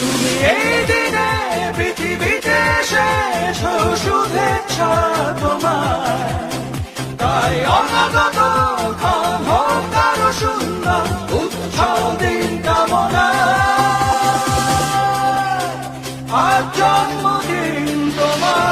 তুমি এই দিনে পৃথিবীতে শেষ শুভেচ্ছা তোমার তাই অনাগত ক্ষণ হোক আরও সুন্দর উৎসব দিন কামনা। আজ জন্মদিন তোমার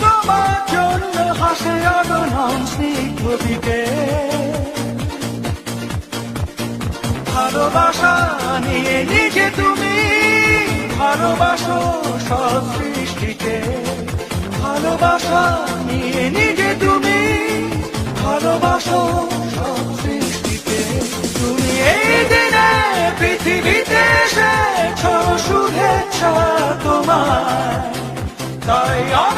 তোমার জন্য হাসে ভালোবাসা নিয়ে নিজে তুমি ভালোবাসো সব সৃষ্টিকে ভালোবাসা নিয়ে নিজে Diana.